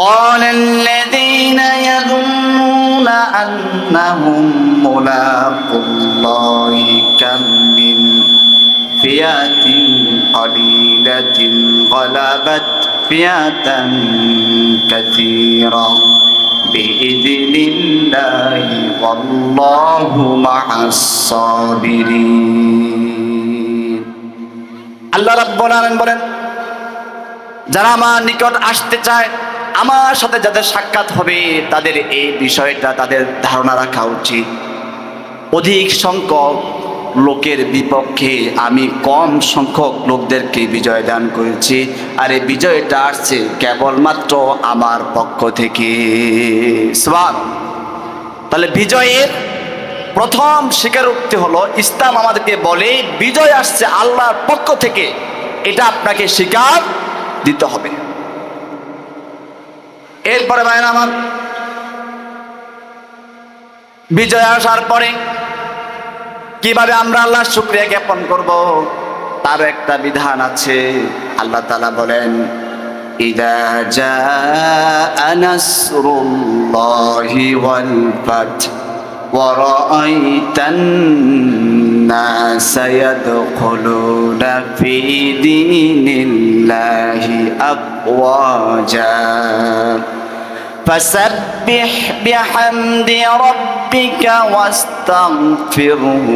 قال الذين يظنون أنهم ملاقو الله كم من فئة قليلة غلبت فئة كثيرة بإذن الله والله مع الصابرين আল্লাহ রাব্বুল আলামিন বলেন যারা আমার নিকট আসতে চায় আমার সাথে যাদের সাক্ষাৎ হবে, তাদের এই বিষয়টা, তাদের ধারণা রাখা উচিত। অধিক সংখ্যক লোকের বিপক্ষে আমি কম সংখ্যক লোকদেরকে বিজয় দান করেছি। আর এই বিজয়টা আসছে কেবলমাত্র আমার পক্ষ থেকে। সবাব তাহলে বিজয়ের প্রথম স্বীকারোক্তি হলো, ইসলাম আমাদেরকে বলে, বিজয় আসছে আল্লাহর পক্ষ থেকে। এটা আপনাকে স্বীকার দিতে হবে। এরপরে ভাইরা আমার বিজয় আসার পরে কিভাবে আমরা আল্লাহর শুক্রিয়া জ্ঞাপন করব তার একটা বিধান আছে আল্লাহ তালা বলেন إذا جاء نصر الله والفتح ورأيت الناس يدخلون في دين الله أفواجا فسبح بحمد ربك واستغفره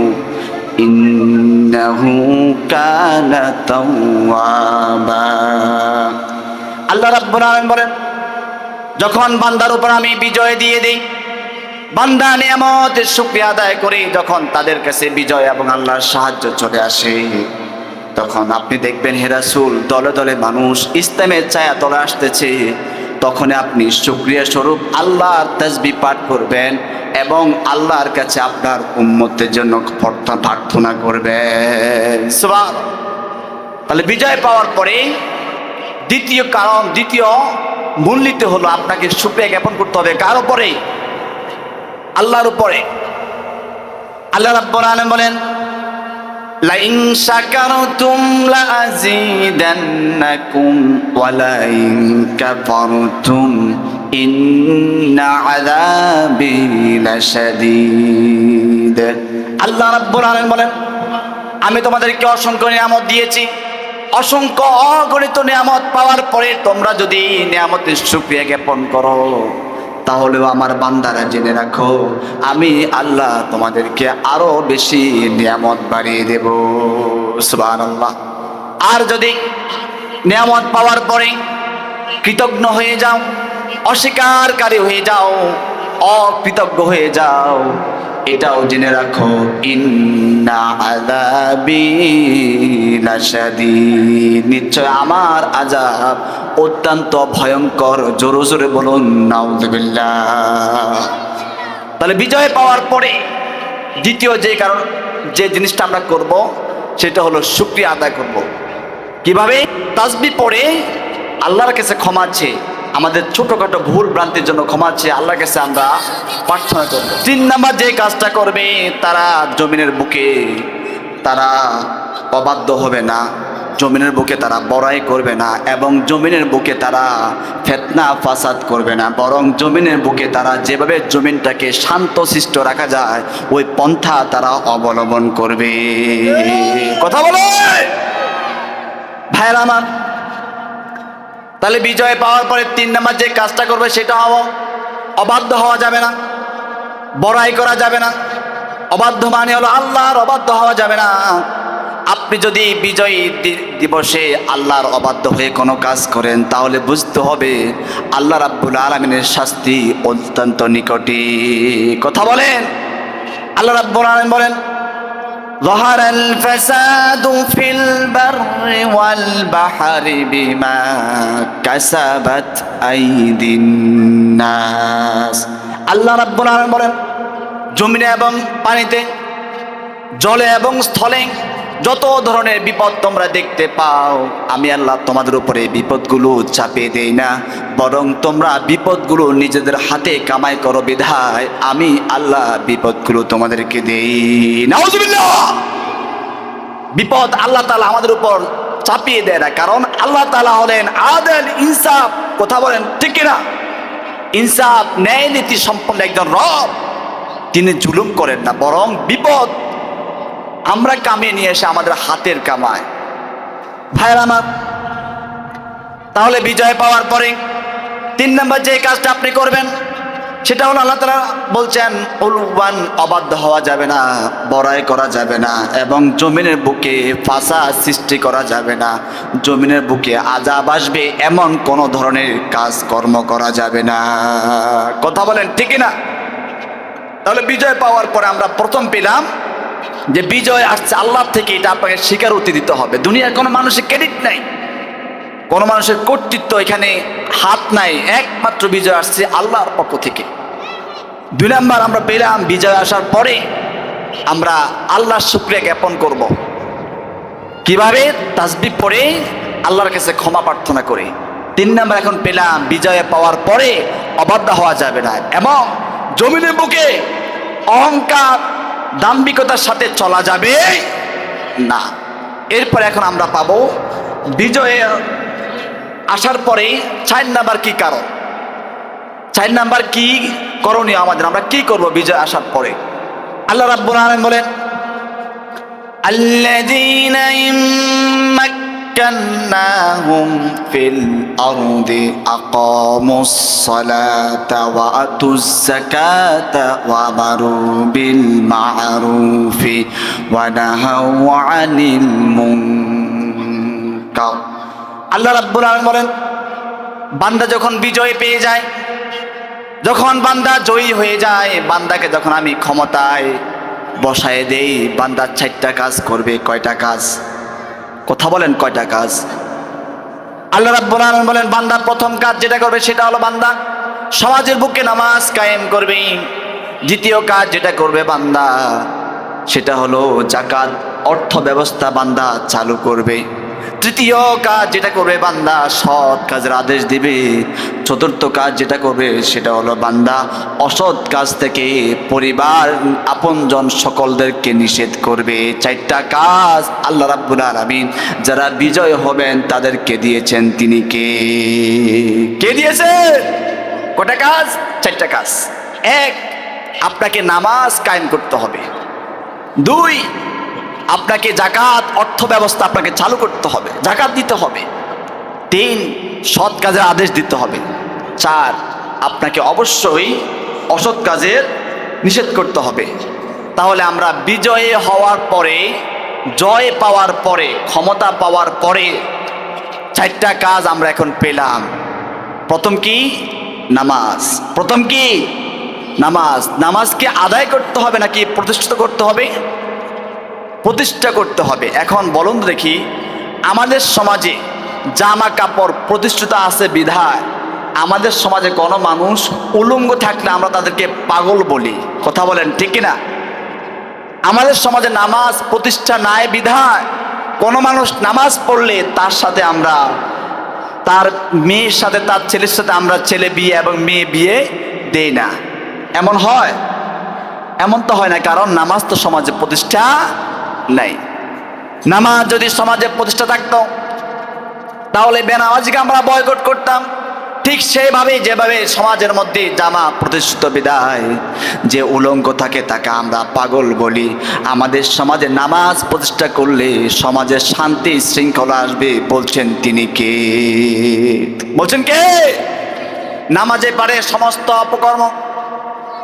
إنه كان توابا আল্লাহ রাব্বুল আলামিন বলেন যখন বান্দার উপর আমি বিজয় দিয়ে দিই বান্দা নিয়ামতের শুকরিয়া আদায় করে যখন তাদের কাছে বিজয় এবং আল্লাহর সাহায্য চলে আসে তখন আপনি দেখবেন হেরাসুল দলে দলে মানুষ ইসলামের ছায়া তলে আসতেছে তখন আপনি শুক্রিয়া স্বরূপ আল্লাহর তাজবি পাঠ করবেন এবং আল্লাহর কাছে আপনার উন্মতের জন্য প্রার্থনা- করবেন। তাহলে বিজয় পাওয়ার পরে দ্বিতীয় কারণ, দ্বিতীয় মূলনীতি হলো আপনাকে শুক্রিয়া জ্ঞাপন করতে হবে। কার উপরে? আল্লাহর উপরে। আল্লাহ রাব্বুল আলামিন বলেন লাইন শাকারতুম লাযীদান্নাকুম ওয়া লাইন কাফারতুম ইন্না আযাবি লাশাদীদ আল্লাহ রাব্বুল আলামিন বলেন, আমি তোমাদেরকে অসংখ্য নিয়ামত দিয়েছি। অসংখ্য অগণিত নিয়ামত পাওয়ার পরে তোমরা যদি নিয়ামতের সুক্রিয়া জ্ঞাপন করো। তাহলেও আমার বান্দারা জেনে রাখো, আমি আল্লাহ তোমাদেরকে আরও বেশি নিয়ামত বাড়িয়ে দেব। সুবান আল্লাহ আর যদি নিয়ামত পাওয়ার পরে কৃতজ্ঞ হয়ে যাও, অস্বীকারী হয়ে যাও অকৃতজ্ঞ হয়ে যাও। এটাও জেনে রাখো, ইন্না আযাবি লাশাদীদ নিশ্চয় আমার আজাব অত্যন্ত ভয়ঙ্কর। জোরে জোরে বলুন নাউযুবিল্লাহ তাহলে বিজয় পাওয়ার পরে দ্বিতীয় যে কারণ, যে জিনিসটা আমরা করব, সেটা হলো শুক্রিয়া আদায় করব। কীভাবে? তাসবি পড়ে আল্লাহর কাছে ক্ষমা চেয়ে। আমাদের ছোটখাটো ভুল ভ্রান্তির জন্য ক্ষমা চেয়ে আল্লাহর কাছে আমরা প্রার্থনা করব। তিন নাম্বার যে কাজটা করবে, তারা জমিনের বুকে, তারা অবাধ্য হবে না। জমিনের বুকে তারা বড়াই করবে না এবং জমিনের বুকে তারা ফেতনা ফাসাদ করবে না। বরং জমিনের বুকে তারা যেভাবে জমিনটাকে শান্ত শিষ্ট রাখা যায়, ওই পন্থা তারা অবলম্বন করবে। কথা বলে! ভাইয়ের আমার তাহলে বিজয় পাওয়ার পরে তিন নাম্বার যে কাজটা করবে সেটা হব অবাধ্য হওয়া যাবে না, বড়াই করা যাবে না। অবাধ্য মানে হলো আল্লাহর অবাধ্য হওয়া যাবে না। আপনি যদি বিজয়ী দিবসে আল্লাহর অবাধ্য হয়ে কোনো কাজ করেন, তাহলে বুঝতে হবে আল্লাহ রাব্বুল আলমিনের শাস্তি অত্যন্ত নিকটে কথা বলেন? আল্লাহ রাব্বুল আলমিন বলেন ظهر الفساد في البر والبحر بما كسبت أيدي الناس আল্লাহ রাব্বুল আলামিন বলেন জমিনে এবং পানিতে জলে এবং স্থলে যত ধরনের বিপদ তোমরা দেখতে পাও, আমি আল্লাহ তোমাদের উপরে বিপদগুলো চাপিয়ে দেই না। বরং তোমরা বিপদগুলো নিজেদের হাতে কামাই করো বিধায়, আমি আল্লাহ বিপদগুলো তোমাদেরকে দেই। নাউজুবিল্লাহ! বিপদ আল্লাহ তালা আমাদের উপর চাপিয়ে দেয় না, কারণ আল্লাহ তালা হলেন আদেল ইনসাফ। কথা বলেন, ঠিক কিনা? ইনসাফ ন্যায় নীতি সম্পন্ন একজন রব। তিনি জুলুম করেন না, বরং বিপদ আমরা কামিয়ে নিয়ে এসে আমাদের হাতের কামায়। ভাইয়ের আমার, তাহলে বিজয় পাওয়ার পরে তিন নম্বর যে কাজটা আপনি করবেন, সেটা হলো আল্লাহ তালা বলছেন উলবান অবাধ্য হওয়া যাবে না, বড়াই করা যাবে না এবং জমিনের বুকে ফাঁসা সৃষ্টি করা যাবে না। জমিনের বুকে আজাব আসবে, এমন কোনো ধরনের কাজ কর্ম করা যাবে না। কথা বলেন ঠিকই না তাহলে বিজয় পাওয়ার পরে আমরা প্রথম পেলাম যে বিজয় আসছে আল্লাহ থেকে, এটা আপনাকে স্বীকারোক্তি দিতে হবে। দুনিয়ার কোনো মানুষের ক্রেডিট নাই। কোনো মানুষের কর্তৃত্ব এখানে হাত নাই। একমাত্র বিজয় আসছে আল্লাহর পক্ষ থেকে। দুই নাম্বার, আমরা পেলাম বিজয় আসার পরে আমরা আল্লাহর শুক্রিয়া জ্ঞাপন করব। কীভাবে? তাসবি পরে আল্লাহর কাছে ক্ষমা প্রার্থনা করে। তিন নাম্বার, এখন পেলাম বিজয় পাওয়ার পরে অবাধ্য হওয়া যাবে না। এবং জমিনের বুকে অহংকার দাম্ভিকতার সাথে চলা যাবে? না। এরপর এখন আমরা পাব বিজয়ে আসার পরে চার নাম্বার কি কারণ? চার নাম্বার কি করণীয় আমাদের? আমরা কি করব বিজয় আসার পরে? আল্লাহ রাব্বুল আলম বলেন আল্লাহ مكناهم في الأرض أقاموا الصلاة وأتوا الزكاة وأمروا بالمعروف ونهوا عن المنكر আল্লাহ রাব্বুল আলামিন বলেন বান্দা যখন বিজয় পেয়ে যায় যখন বান্দা জয়ী হয়ে যায় বান্দাকে যখন আমি ক্ষমতায় বসায় দেই বান্দা চারটা কাজ করবে কয়টা কাজ কথা বলেন কয়টা কাজ? আল্লাহ রাব্বুল আলামিন বলেন, বান্দা প্রথম কাজ যেটা করবে সেটা হলো বান্দা সমাজের বুকে নামাজ কায়েম করবে। দ্বিতীয় কাজ যেটা করবে বান্দা, সেটা হলো জাকাত অর্থ ব্যবস্থা বান্দা চালু করবে। তৃতীয় কাজ যেটা করবে বান্দা, সৎ কাজের আদেশ দিবে। চতুর্থ কাজ যেটা করবে সেটা হলো বান্দা, অসৎ কাজ থেকে পরিবার, আপনজন সকলদেরকে নিষেধ করবে। চারটা কাজ আল্লাহ রাব্বুল আলামিন, যারা বিজয় হবেন তাদেরকে দিয়েছেন। তিনি কে? কে দিয়েছেন কটা কাজ? চারটা কাজ। এক, আপনাকে নামাজ কায়েম করতে হবে। দুই আপনাকে জাকাত অর্থ ব্যবস্থা আপনাকে চালু করতে হবে জাকাত দিতে হবে। তিন, সৎ কাজের আদেশ দিতে হবে। চার, আপনাকে অবশ্যই অসৎ কাজের নিষেধ করতে হবে। তাহলে আমরা বিজয়ে হওয়ার পরে, জয় পাওয়ার পরে, ক্ষমতা পাওয়ার পরে চারটা কাজ আমরা এখন পেলাম। প্রথম কি? নামাজ। প্রথম কি? নামাজ। নামাজকে আদায় করতে হবে নাকি প্রতিষ্ঠিত করতে হবে? প্রতিষ্ঠা করতে হবে। এখন বলুন দেখি, আমাদের সমাজে জামা কাপড় প্রতিষ্ঠিত আছে বিধায়। আমাদের সমাজে কোনো মানুষ উলঙ্গ থাকলে আমরা তাদেরকে পাগল বলি। কথা বলেন, ঠিক না আমাদের সমাজে নামাজ প্রতিষ্ঠা নাই বিধায়। কোনো মানুষ নামাজ পড়লে তার সাথে আমরা, তার মেয়ের সাথে, তার ছেলের সাথে আমরা ছেলে বিয়ে এবং মেয়ে বিয়ে দেই না। এমন হয়? এমন তো হয় না, কারণ নামাজ তো সমাজে প্রতিষ্ঠা নাই। নামাজ যদি সমাজে প্রতিষ্ঠা থাকত, তাহলে বেনামাজিকে আমরা বয়কট করতাম। ঠিক সেইভাবে যেভাবে সমাজের মধ্যে জামা প্রতিষ্ঠিত বিদায়, যে উলঙ্গ থাকে তাকে আমরা পাগল বলি। আমাদের সমাজে নামাজ প্রতিষ্ঠা করলে সমাজে শান্তি শৃঙ্খলা আসবে, বলছেন তিনি কে? বলছেন কে? নামাজে পারে সমস্ত অপকর্ম।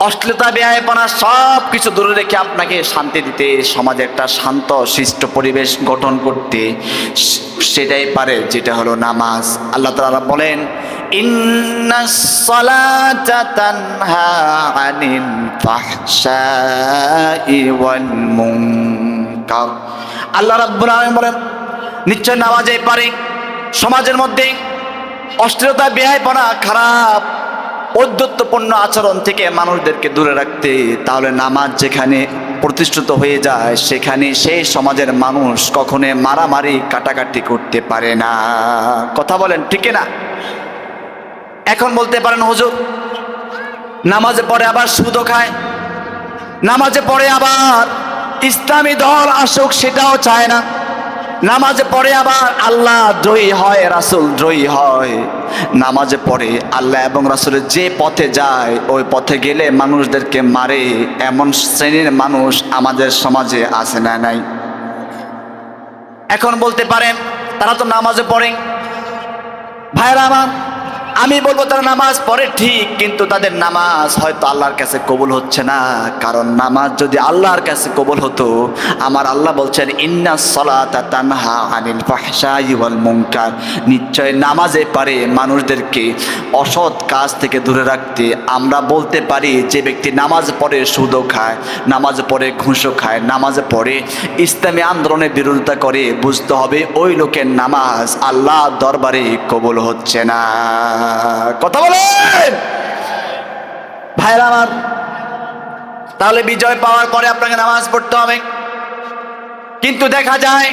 অশ্লীলতা ব্যয়পনা সব কিছু দূরে রেখে আপনাকে শান্তি দিতে, সমাজে একটা শান্ত শিষ্ট পরিবেশ গঠন করতে সেটাই পারে, যেটা হলো নামাজ। আল্লাহ তাআলা বলেন আল্লাহ রাব্বুল আলামিন বলেন, নিশ্চয় নামাজে পারে, সমাজের মধ্যে অশ্লীলতা ব্যয়পনা খারাপ ঔদ্ধত্যপূর্ণ আচরণ থেকে মানুষদেরকে দূরে রাখতে, তাহলে নামাজ যেখানে প্রতিষ্ঠিত হয়ে যায়, সেখানে সেই সমাজের মানুষ কখনো মারামারি, কাটাকাটি করতে পারে না। কথা বলেন, ঠিক না? এখন বলতে পারেন, হুজুর, নামাজে পড়ে আবার সুদও খায়, নামাজে পড়ে আবার ইসলামী দল আসুক, সেটাও চায় না। নামাজে পড়ে আবার আল্লাহ জয়ী হয়, রাসুল জয়ী হয়। নামাজে পড়ে আল্লাহ এবং রাসুলের যে পথে যায়, ওই পথে গেলে মানুষদেরকে মারে। এমন শ্রেণির মানুষ আমাদের সমাজে আসে না নাই? এখন বলতে পারেন, তারা তো নামাজে পড়ে। ভাইরা আমার আমি বলব তারা নামাজ পড়ে ঠিক, কিন্তু তাদের নামাজ হয়তো আল্লাহর কাছে কবুল হচ্ছে না। কারণ নামাজ যদি আল্লাহর কাছে কবুল হতো, আমার আল্লাহ বলছেন, ইন্না সলাতা তানহা আনিল ফাহশাই ওয়াল নিশ্চয় নামাজে পারে মানুষদেরকে অসৎ কাজ থেকে দূরে রাখতে। আমরা বলতে পারি, যে ব্যক্তি নামাজ পড়ে সুদও খায়, নামাজ পড়ে ঘুষও খায়, নামাজ পড়ে ইসলামী আন্দোলনের বিরোধিতা করে, বুঝতে হবে ওই লোকের নামাজ আল্লাহ দরবারে কবুল হচ্ছে না। কথা বলেন। ভাইরা আমার, তাহলে বিজয় পাওয়ার পরে আপনাকে নামাজ পড়তে হবে। কিন্তু দেখা যায়,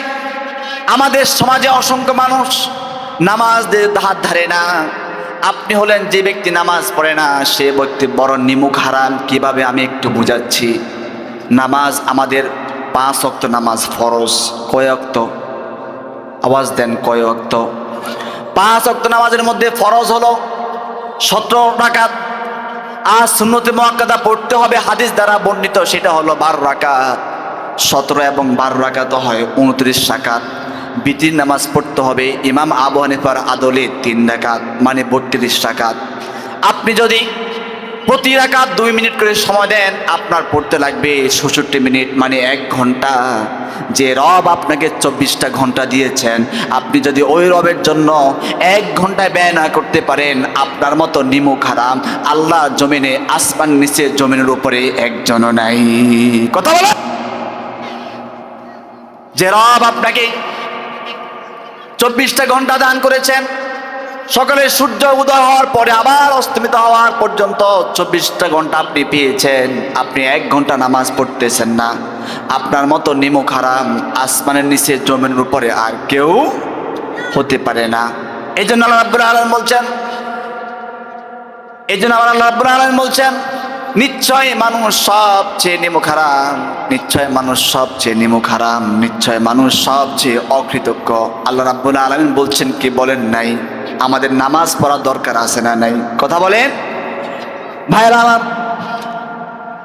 আমাদের সমাজে অসংখ্য মানুষ নামাজ হাত ধারে না। আপনি হলেন যে ব্যক্তি নামাজ পড়ে না, সে ব্যক্তি বড় নিমুখ হারাম। কীভাবে আমি একটু বুঝাচ্ছি? নামাজ আমাদের পাঁচ অক্ত নামাজ ফরজ। কয় অক্ত? আওয়াজ দেন কয় অক্ত? পাঁচ অক্ত নামাজের মধ্যে ফরজ হলো, সতেরো রাকাত। আর সুন্নতি মহাকাদা পড়তে হবে হাদিস দ্বারা বর্ণিত, সেটা হলো বারো রাকাত। সতেরো এবং বারো রাকাত হয় উনত্রিশ রাকাত। বিতির নামাজ পড়তে হবে ইমাম আবু হানিফার আদলে তিন রাকাত মানে বত্রিশ রাকাত। আপনি যদি প্রতি রাকাত দুই মিনিট করে সময় দেন, আপনার পড়তে লাগবে ষষট্টি মিনিট মানে এক ঘণ্টা। যে রব আপনাকে চব্বিশটা ঘণ্টা দিয়েছেন, আপনি যদি ওই রবের জন্য এক ঘন্টায় ব্যয় না করতে পারেন, আপনার মতো নিমু হারাম আল্লাহ জমিনে, আসমান নিচে জমিনের উপরে একজনও নাই। কথা বলো। যে রব আপনাকে চব্বিশটা ঘণ্টা দান করেছেন সকালে সূর্য উদয় হওয়ার পরে আবার অস্তমিত হওয়ার পর্যন্ত চব্বিশটা ঘণ্টা আপনি পেয়েছেন। আপনি এক ঘণ্টা নামাজ পড়তেছেন না। আপনার মতো নিমুখ হারাম আসমানের নিচে জমিনের উপরে আর কেউ হতে পারে না। এই জন্য আল্লাহ রাব্বুল আলম বলছেন এই জন্য আমার আল্লাহ রাব্বুল আলম বলছেন, নিশ্চয় মানুষ সবচেয়ে নিমুখ হারাম, নিশ্চয় মানুষ সবচেয়ে নিমুখ হারাম, নিশ্চয় মানুষ সবচেয়ে অকৃতজ্ঞ। আল্লাহ রাব্বুল আলমিন বলছেন কি বলেন নাই? আমাদের নামাজ পড়ার দরকার আছে না নাই? কথা বলেন? ভাইরা আমার,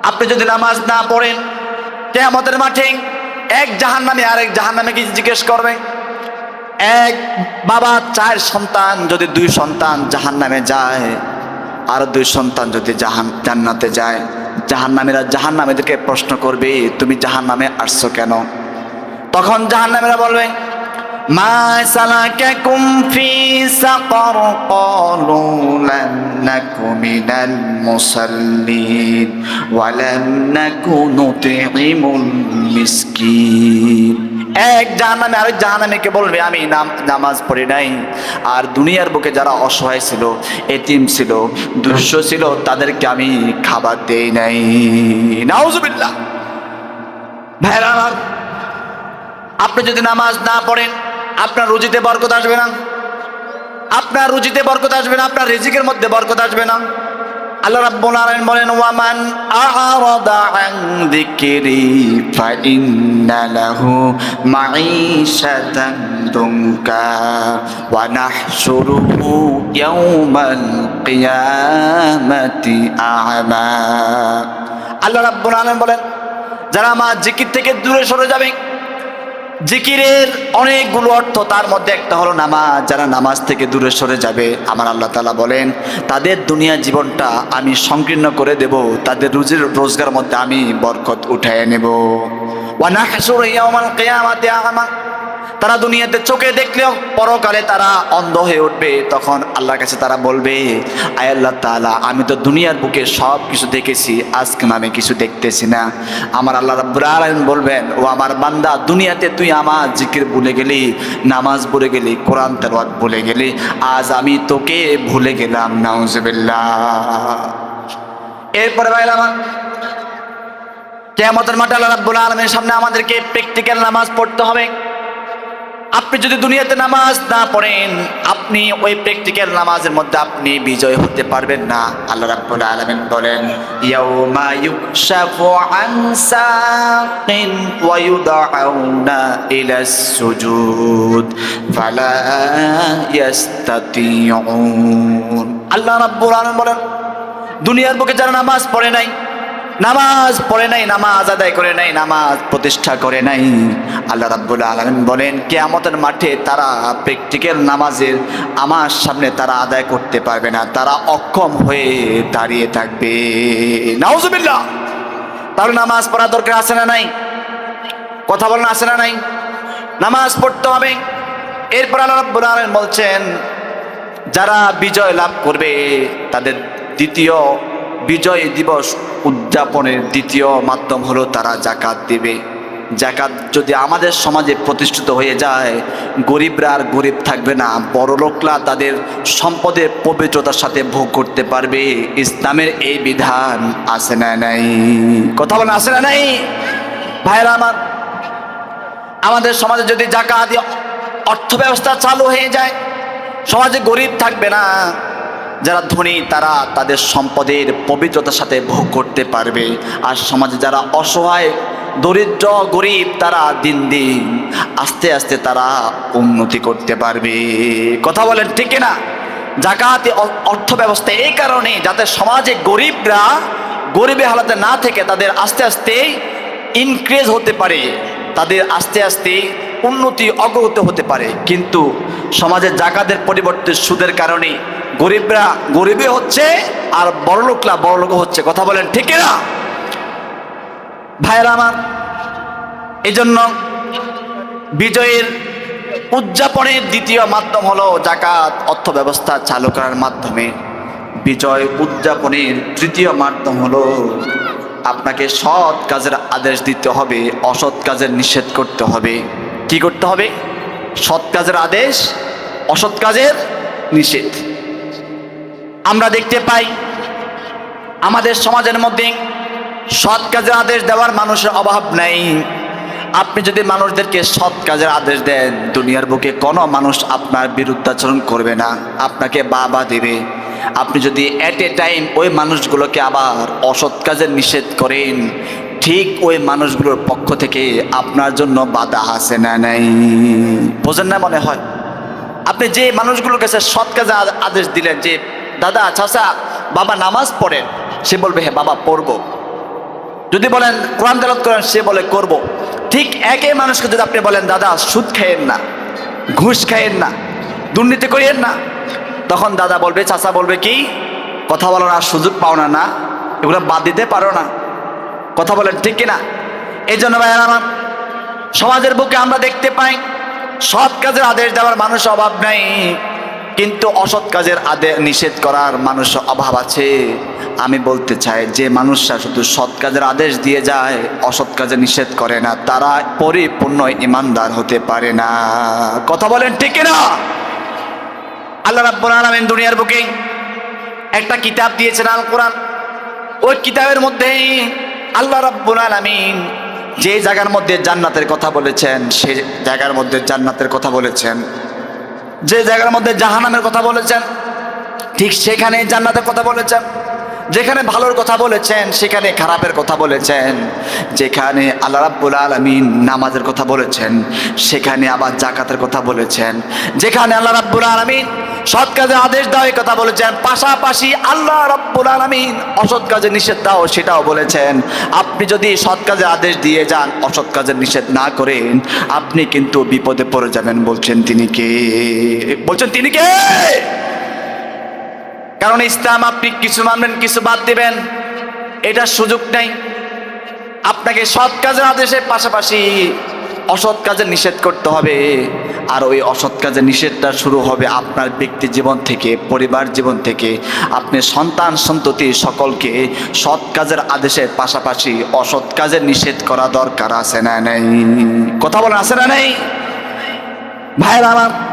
আপনি যদি নামাজ না পড়েন, কেয়ামতের মাঠে এক জাহান নামে আরেক জাহান নামে কি জিজ্ঞেস করবে? এক বাবা, চার সন্তান যদি দুই সন্তান জাহান নামে যায়, আর দুই সন্তান যদি জাহান, জান্নাতে যায় জাহান নামেরা জাহান নামেদেরকে প্রশ্ন করবে, তুমি জাহান নামে আসছো কেন? তখন জাহান নামেরা বলবে এক বলবে, আমি নাম, নামাজ পড়ি নাই। আর দুনিয়ার বুকে যারা অসহায় ছিল, এতিম ছিল দুঃস্ব ছিল, তাদেরকে আমি খাবার দেই নাই। নাউজুবিল্লাহ ভাইরা আপনি যদি নামাজ না পড়েন আপনার রুজিতে বরকত আসবে না? আপনার রুজিতে বরকত আসবে না? আপনার রিজিকের মধ্যে বরকত আসবে না? আল্লাহ রাব্বুল আলামিন বলেন, ওয়ামান আ'রাদা আন যিকরি ফাইন্না লাহু মাঈশাতান দুনকা ওয়া নাহশুরুহু ইয়াওমাল কিয়ামাতি আ'মা। আল্লাহ রাব্বুল আলামিন বলেন, যারা আমার জিকির থেকে দূরে সরে যাবে জিকিরের অনেকগুলো অর্থ, তার মধ্যে একটা হলো নামাজ। যারা নামাজ থেকে দূরে সরে যাবে, আমার আল্লাহ তালা বলেন, তাদের দুনিয়া জীবনটা আমি সংকীর্ণ করে দেব, তাদের রুজির রোজগার মধ্যে আমি বরকত উঠায় নেব। তারা দুনিয়াতে চোখে দেখলেও পরকালে তারা অন্ধ হয়ে উঠবে। তখন আল্লাহর কাছে তারা বলবে, আয় আল্লাহ তাআলা, আমি তো দুনিয়ার বুকে সব কিছু দেখেছি, আজকে আমি কিছু দেখতেছি না। আমার আল্লাহ রাব্বুল বলবেন, ও আমার বান্দা, দুনিয়াতে তুই আমার জিকির ভুলে গেলি, নামাজ ভুলে গেলি, কোরআন তেলাওয়াত ভুলে গেলি, আজ আমি তোকে ভুলে গেলাম, নাউজুবিল্লাহ। এরপরে ভাই আমার, কেয়ামতের মাঠে আল্লাহ রাব্বুল আলামিনের সামনে আমাদেরকে প্র্যাকটিক্যাল নামাজ পড়তে হবে। আপনি যদি দুনিয়াতে নামাজ না পড়েন, আপনি ওই প্র্যাকটিক্যাল নামাজের মধ্যে আপনি বিজয় হতে পারবেন না। আল্লাহ রাব্বুল আলামিন বলেন, ইয়াউমা ইউকশাফু আন সাকিন ওয়া ইউদআউনা ইলাস সুজুদ, ফালা ইয়াস্তাতিউন। আল্লাহ রাব্বুল আলামিন বলেন, দুনিয়ার বুকে যারা নামাজ পড়ে নাই নামাজ পড়ে নাই, নামাজ আদায় করে নাই, নামাজ প্রতিষ্ঠা করে নাই। আল্লাহ রাব্বুল আলামিন বলেন, কেয়ামতের মাঠে তারা প্র্যাকটিক্যাল নামাজের আমার সামনে তারা আদায় করতে পারবে না, তারা অক্ষম হয়ে দাঁড়িয়ে থাকবে। নাউজুবিল্লাহ। তাহলে নামাজ পড়া দরকার আছে না নাই? কথা বলেন আছে না নাই? নামাজ পড়তে হবে। এরপর আল্লাহ রাব্বুল আলামিন বলছেন, যারা বিজয় লাভ করবে, তাদের দ্বিতীয় বিজয় দিবস উদযাপনের দ্বিতীয় মাধ্যম হলো তারা জাকাত দেবে। জাকাত যদি আমাদের সমাজে প্রতিষ্ঠিত হয়ে যায়, গরিবরা আর গরিব থাকবে না বড় লোকরা তাদের সম্পদের পবিত্রতার সাথে ভোগ করতে পারবে। ইসলামের এই বিধান আছে না নাই? কথা বলেন, আছে না নাই? ভাইরা আমার, আমাদের সমাজে যদি জাকাত অর্থ ব্যবস্থা চালু হয়ে যায়, সমাজে গরিব থাকবে না যারা ধনী, তারা তাদের সম্পদের পবিত্রতার সাথে ভোগ করতে পারবে। আর সমাজে যারা অসহায়, দরিদ্র, গরিব, তারা দিন দিন আস্তে আস্তে তারা উন্নতি করতে পারবে। কথা বলেন ঠিক না জাকাতে, অর্থ ব্যবস্থা এই কারণে যাতে সমাজে গরিবরা গরিবের হালাতে না থেকে তাদের আস্তে আস্তে ইনক্রিজ হতে পারে, তাদের আস্তে আস্তে উন্নতি অগ্রগত হতে পারে। কিন্তু সমাজে জাকাতের পরিবর্তে সুদের কারণে গরিবরা গরিবে হচ্ছে আর বড়লোকরা বড়লোক হচ্ছে, কথা বলেন ঠিক না ভাইয়েরা আমার এই জন্য বিজয়ের উদযাপনের দ্বিতীয় মাধ্যম হলো জাকাত অর্থ ব্যবস্থা চালু করার মাধ্যমে। বিজয় উদযাপনের তৃতীয় মাধ্যম হলো আপনাকে সৎ কাজের আদেশ দিতে হবে, অসৎ কাজের নিষেধ করতে হবে। কি করতে হবে? সৎ কাজের আদেশ, অসৎ কাজের নিষেধ। আমরা দেখতে পাই আমাদের সমাজের মধ্যে সৎ কাজের আদেশ দেওয়ার মানুষের অভাব নাই। আপনি যদি মানুষদেরকে সৎ কাজের আদেশ দেন, দুনিয়ার বুকে কোনো মানুষ আপনার বিরুদ্ধাচরণ করবে না, আপনাকে বাবা দেবে। আপনি যদি অ্যাট এ টাইম ওই মানুষগুলোকে আবার অসৎ কাজের নিষেধ করেন, ঠিক ওই মানুষগুলোর পক্ষ থেকে আপনার জন্য বাধা আছে না নাই। বোঝেন না মনে হয়? আপনি যে মানুষগুলোর কাছে সৎ কাজে আদেশ দিলেন, যে দাদা, চাচা, বাবা নামাজ পড়েন। সে বলবে হ্যাঁ বাবা, পড়ব। যদি বলেন, কোরআন তেলত করেন, সে বলে, করব। ঠিক একই মানুষকে যদি আপনি বলেন, দাদা, সুদ খাইয়েন না, ঘুষ খাইয়েন না, দুর্নীতি করিয়েন না, তখন দাদা বলবে, চাচা বলবে কি, কথা বলার আর সুযোগ পাও না না, এগুলো বাদ দিতে পারো না। কথা বলেন, ঠিক কিনা? এই জন্য ভাই আমার সমাজের বুকে আমরা দেখতে পাই, সৎ কাজের আদেশ দেওয়ার মানুষ অভাব নাই। কিন্তু অসৎ কাজের আদে নিষেধ করার মানুষ অভাব আছে। আমি বলতে চাই, যে মানুষরা শুধু সৎ কাজের আদেশ দিয়ে যায়, অসৎ কাজে নিষেধ করে না, তারা পরিপূর্ণ ইমানদার হতে পারে না। কথা বলেন ঠিক না আল্লাহ রাব্বুল আলামিন দুনিয়ার বুকে একটা কিতাব দিয়েছেন আল কোরআন। ওই কিতাবের মধ্যে আল্লাহ রাব্বুল আলামিন যে জায়গার মধ্যে জান্নাতের কথা বলেছেন, সে জায়গার মধ্যে জান্নাতের কথা বলেছেন। যে জায়গার মধ্যে জাহানামের কথা বলেছেন ঠিক সেখানে জান্নাতের কথা বলেছেন। যেখানে ভালোর কথা বলেছেন, সেখানে খারাপের কথা বলেছেন। যেখানে আল্লাহ রাব্বুল আলামিন নামাজের কথা বলেছেন, সেখানে আবার জাকাতের কথা বলেছেন। যেখানে আল্লাহ রাব্বুল আলামিন সৎ কাজে আদেশ দাও এই কথা বলেছেন, পাশাপাশি আল্লাহ রাব্বুল আলামিন অসৎ কাজে নিষেধ দাও সেটাও বলেছেন। আপনি যদি সৎ কাজে আদেশ দিয়ে যান, অসৎ কাজের নিষেধ না করেন, আপনি কিন্তু বিপদে পড়ে যাবেন বলছেন তিনি কে? বলছেন তিনি কে? কারণ ইসলাম আপনি কিছু মানবেন, কিছু বাদ দিবেন। এটার সুযোগ নেই। আপনাকে সৎ কাজের আদেশের পাশাপাশি অসৎ কাজে নিষেধ করতে হবে। আর ওই অসৎ কাজের নিষেধটা শুরু হবে আপনার ব্যক্তি জীবন থেকে, পরিবার জীবন থেকে। আপনি সন্তান, সন্ততি সকলকে সৎ কাজের আদেশের পাশাপাশি অসৎ কাজের নিষেধ করা দরকার, আছে না নেই? কথা বলেন, আছে না নেই? ভাইয়ের আমার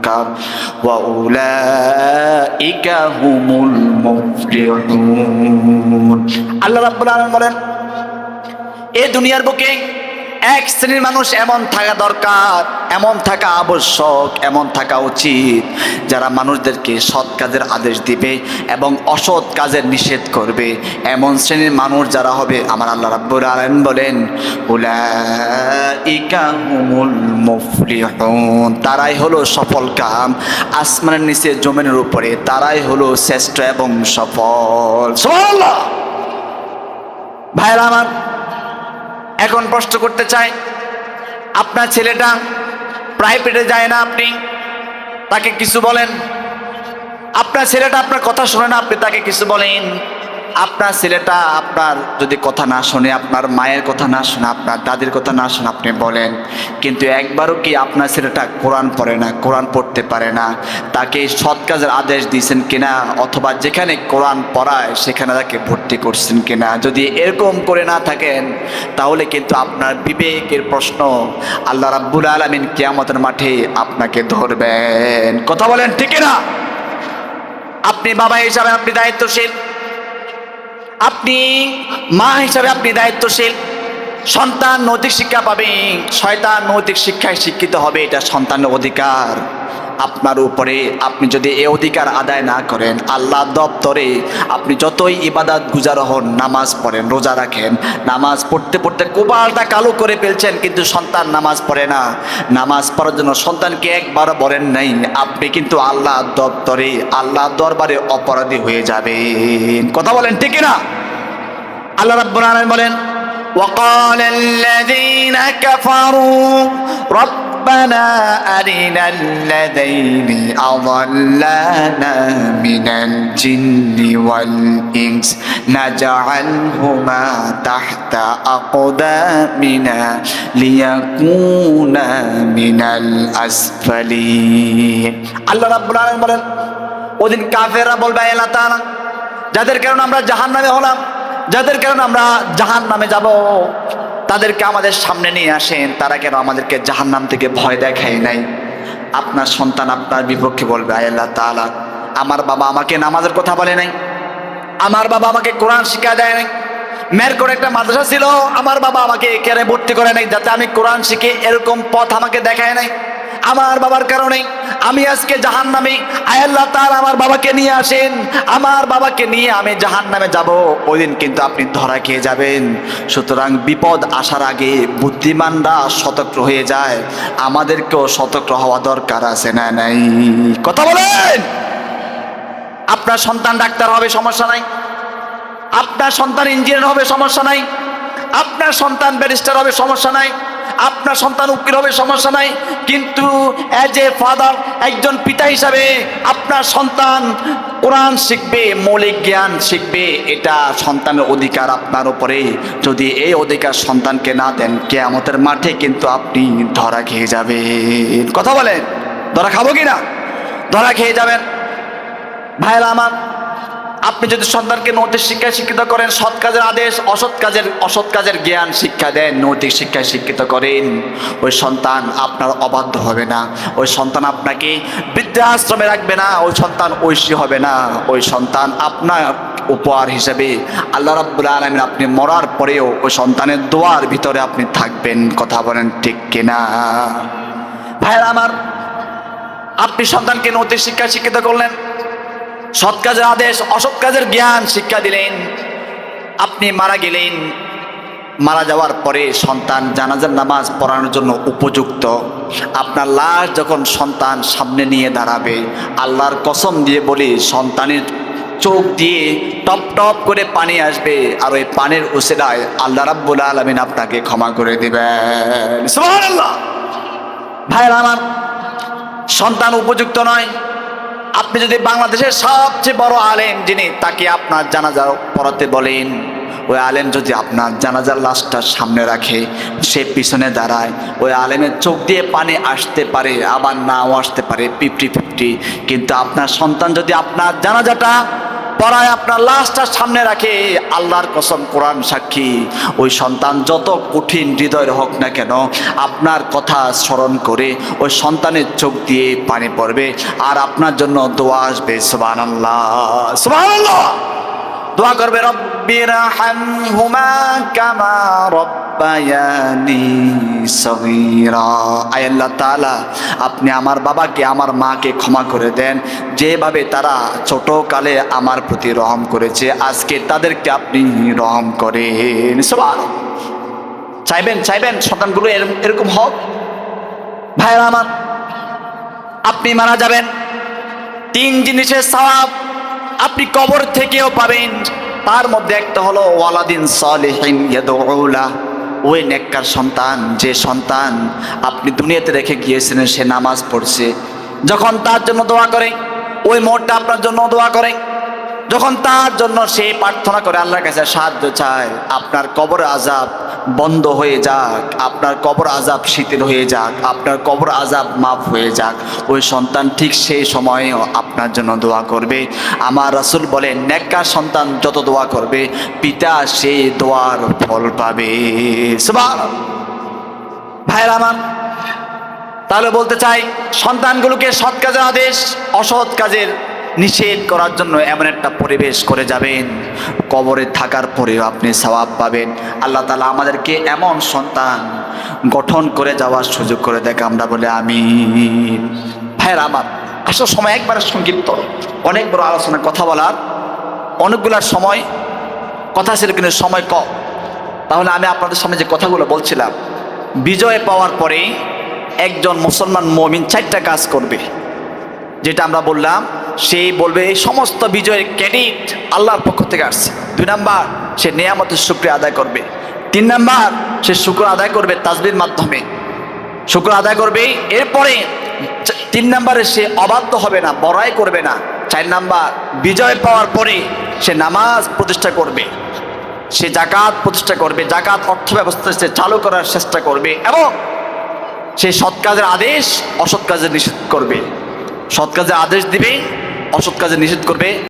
মুনকার ওয়া উলাইকা হুমুল মুফলিহুন। আল্লাহ রাব্বুল বলেন এ দুনিয়ার বুকে এক শ্রেণির মানুষ এমন থাকা দরকার, এমন থাকা আবশ্যক, এমন থাকা উচিত, যারা মানুষদেরকে সৎ কাজের আদেশ দিবে এবং অসৎ কাজের নিষেধ করবে। এমন শ্রেণির মানুষ যারা হবে, আমার আল্লাহ রাব্বুল আলামিন বলেন তারাই হলো সফল কাম, আসমানের নিচে জমিনের উপরে, তারাই হলো শ্রেষ্ঠ এবং সফল। ভাইরা আমার এখন প্রশ্ন করতে চাই, আপনার ছেলেটা প্রাইভেটে যায় না আপনি? তাকে কিছু বলেন। আপনার ছেলেটা আপনার কথা শোনে না, আপনি তাকে কিছু বলেন। আপনার ছেলেটা আপনার যদি কথা না শোনে, আপনার মায়ের কথা না শোনে, আপনার দাদির কথা না শোনে, আপনি বলেন, কিন্তু একবারও কি আপনার ছেলেটা কোরআন পড়ে না, কোরআন পড়তে পারে না, তাকে সৎ কাজের আদেশ দিয়েছেন কিনা, অথবা যেখানে কোরআন পড়ায়, সেখানে তাকে ভর্তি করছেন কিনা? যদি এরকম করে না থাকেন, তাহলে কিন্তু আপনার বিবেকের প্রশ্ন আল্লাহ রাব্বুল আলমিন কেয়ামতের মাঠে আপনাকে ধরবেন। কথা বলেন ঠিক না আপনি বাবা হিসাবে আপনি দায়িত্বশীল। আপনি মা হিসাবে আপনি দায়িত্বশীল। সন্তান নৈতিক শিক্ষা পাবে শয়তান নৈতিক শিক্ষায় শিক্ষিত হবে, এটা সন্তানের অধিকার। আপনার উপরে আপনি যদি এ অধিকার আদায় না করেন আল্লাহ দপ্তরে আপনি যতই ইবাদাত গুজার হন নামাজ পড়েন রোজা রাখেন নামাজ পড়তে পড়তে কোবালটা কালো করে ফেলছেন কিন্তু সন্তান নামাজ পড়ে না নামাজ পড়ার জন্য সন্তানকে একবার বলেন নাই আপনি কিন্তু আল্লাহ দপ্তরে আল্লাহ দরবারে অপরাধী হয়ে যাবেন কথা বলেন ঠিক না আল্লাহ রাব্বুল আলামিন বলেন وقال الذين كفروا ربنا أرنا الذين أضلانا من الجن والإنس نجعلهما تحت أقدامنا ليكونا من الأسفلين আল্লাহ রাব্বুল আলামিন বলেন ওদিন কাফেররা বলবে আল্লাহ তাআলা যাদের কারণে আমরা জাহান্নামে হলাম যাদের কারণে আমরা জাহান নামে যাব তাদেরকে আমাদের সামনে নিয়ে আসেন, তারা কেন আমাদেরকে জাহান নাম থেকে ভয় দেখায় নাই? আপনার সন্তান আপনার বিপক্ষে বলবে, আয় আল্লাহ তাআলা, আমার বাবা আমাকে নামাজের কথা বলে নাই। আমার বাবা আমাকে কোরআন শিক্ষা দেয় নাই। মেয়ের করে একটা মাদ্রাসা ছিল, আমার বাবা আমাকে কেড়ে ভর্তি করে নাই, যাতে আমি কোরআন শিখে এরকম পথ আমাকে দেখায় নাই। আমার বাবার কারণে আমি আজকে জাহান নামে আয়াল্লাহ তার আমার বাবাকে নিয়ে আসেন। আমার বাবাকে নিয়ে আমি জাহান নামে যাব। ওই দিন কিন্তু আপনি ধরা খেয়ে যাবেন। সুতরাং বিপদ আসার আগে বুদ্ধিমানরা সতর্ক হয়ে যায়। আমাদেরকেও সতর্ক হওয়া দরকার আছে না নাই? কথা বলেন! আপনার সন্তান ডাক্তার হবে, সমস্যা নাই। আপনার সন্তান ইঞ্জিনিয়ার হবে, সমস্যা নাই। আপনার সন্তান ব্যারিস্টার হবে, সমস্যা নাই। আপনার সন্তান উকিল হবে, সমস্যা নাই। কিন্তু অ্যাজ এ ফাদার একজন পিতা হিসাবে আপনার সন্তান কোরআন শিখবে, মৌলিক জ্ঞান শিখবে, এটা সন্তানের অধিকার আপনার উপরে। যদি এই অধিকার সন্তানকে না দেন, কেয়ামতের মাঠে কিন্তু আপনি ধরা খেয়ে যাবেন। কথা বলেন, ধরা খাব কি না ধরা খেয়ে যাবেন। ভাইরা আমার আপনি যদি সন্তানকে নৈতিক শিক্ষায় শিক্ষিত করেন, সৎ কাজের আদেশ, অসৎ কাজের অসৎ কাজের জ্ঞান শিক্ষা দেন, নৈতিক শিক্ষায় শিক্ষিত করেন। ওই সন্তান আপনার অবাধ্য হবে না। ওই সন্তান আপনাকে বৃদ্ধাশ্রমে রাখবে না। ওই সন্তান ঐশী হবে না। ওই সন্তান আপনার উপহার হিসেবে আল্লাহ রাব্বুল আলমিন আপনি মরার পরেও ওই সন্তানের দোয়ার ভিতরে আপনি থাকবেন। কথা বলেন ঠিক কিনা? ভাইরা আমার, আপনি সন্তানকে নৈতিক শিক্ষায় শিক্ষিত করলেন সৎ কাজের আদেশ, অসৎ কাজের জ্ঞান শিক্ষা দিলেন। আপনি মারা গেলেন। মারা যাওয়ার পরে সন্তান জানাজার নামাজ পড়ানোর জন্য উপযুক্ত। আপনার লাশ যখন সন্তান সামনে নিয়ে দাঁড়াবে, আল্লাহর কসম দিয়ে বলি, সন্তানের চোখ দিয়ে টপ টপ করে পানি আসবে আর ওই পানির উসেরায় আল্লাহ রাব্বুল আলমিন আপনাকে ক্ষমা করে দেবেন। ভাইয়ের আমার, সন্তান উপযুক্ত নয়। আপনি যদি বাংলাদেশের সবচেয়ে বড় আলেম যিনি, তাকে আপনার জানাজা পড়াতে বলেন। ওই আলেম যদি আপনার জানাজার লাশটা সামনে রাখে, সে পিছনে দাঁড়ায়, ওই আলেমের চোখ দিয়ে পানি আসতে পারে, আবার নাও আসতে পারে ফিফটি ফিফটি কিন্তু আপনার সন্তান যদি আপনার জানাজাটা পড়ায় আপনার লাশটা সামনে রাখে। আল্লাহর কসম, কোরআন সাক্ষী। ওই সন্তান যত কঠিন হৃদয়ের হোক না কেন, আপনার কথা স্মরণ করে ওই সন্তানের চোখ দিয়ে পানি পড়বে আর আপনার জন্য দোয়া আসবে। সোবান আল্লাহ সোবান আল্লাহ দোয়া করবে রব্বির হামহুমা কামা রব্বায়ানি সগীরা। আয় আল্লাহ তাআলা, আপনি আমার বাবাকে, আমার মাকে ক্ষমা করে দেন। যেভাবে তারা ছোট কালে আমার প্রতি রহম করেছে, আজকে তাদেরকে আপনি রহম করেন। সুবহানাল্লাহ। চাইবেন চাইবেন, সন্তানগুলো এরকম হোক। ভাইরা আমার, আপনি মারা যাবেন। তিন জিনিসের সওয়াব আপনি কবর থেকেও পাবেন। তার মধ্যে একটা হলো ওয়ালাদিন সালেহিন ওই নেককার সন্তান, যে সন্তান আপনি দুনিয়াতে রেখে গিয়েছিলেন, সে নামাজ পড়ছে। যখন তার জন্য দোয়া করে, ওই মোড়টা আপনার জন্য দোয়া করে। যখন তার জন্য সে প্রার্থনা করে, আল্লাহর কাছে সাহায্য চায়, আপনার কবর আজাব বন্ধ হয়ে যাক, আপনার কবর আজাব শিথিল হয়ে যাক, আপনার কবর আজাব মাফ হয়ে যাক, ওই সন্তান ঠিক সেই সময়েও আপনার জন্য দোয়া করবে আমার রাসূল বলেন, নেককার সন্তান যত দোয়া করবে, পিতা সেই দোয়ার ফল পাবে। ভাইয়ের আমার, তাহলে বলতে চাই, সন্তানগুলোকে সৎ কাজের আদেশ, অসৎ কাজের নিষেধ করার জন্য এমন একটা পরিবেশ করে যাবেন। কবরে থাকার পরেও আপনি সওয়াব পাবেন। আল্লাহ তালা আমাদেরকে এমন সন্তান গঠন করে যাওয়ার সুযোগ করে দেখ, আমরা বলে আমি ভাইয়ের আমার, আসল সময় একবারে সংক্ষিপ্ত। অনেক বড় আলোচনা, কথা বলার অনেকগুলার সময়। কথা ছিল কিন্তু সময় কম। তাহলে আমি আপনাদের সামনে যে কথাগুলো বলছিলাম, বিজয় পাওয়ার পরে একজন মুসলমান মমিন চারটা কাজ করবে। যেটা আমরা বললাম সে বলবে, এই সমস্ত বিজয়ের ক্রেডিট আল্লাহর পক্ষ থেকে আসছে। দুই নাম্বার, সে নেয়ামতের শুক্রিয়া আদায় করবে। তিন নাম্বার, সে শুক্র আদায় করবে তাজবির মাধ্যমে। শুক্র আদায় করবে, এরপরে তিন নাম্বারে সে অবাধ্য হবে না, বড়াই করবে না। চার নাম্বার, বিজয় পাওয়ার পরে সে নামাজ প্রতিষ্ঠা করবে। সে জাকাত প্রতিষ্ঠা করবে জাকাত অর্থ ব্যবস্থা সে চালু করার চেষ্টা করবে এবং সে সৎ কাজের আদেশ অসৎ কাজের নিষেধ করবে। সৎ কাজে আদেশ দিবে অসৎ কাজে নিষেধ করবে।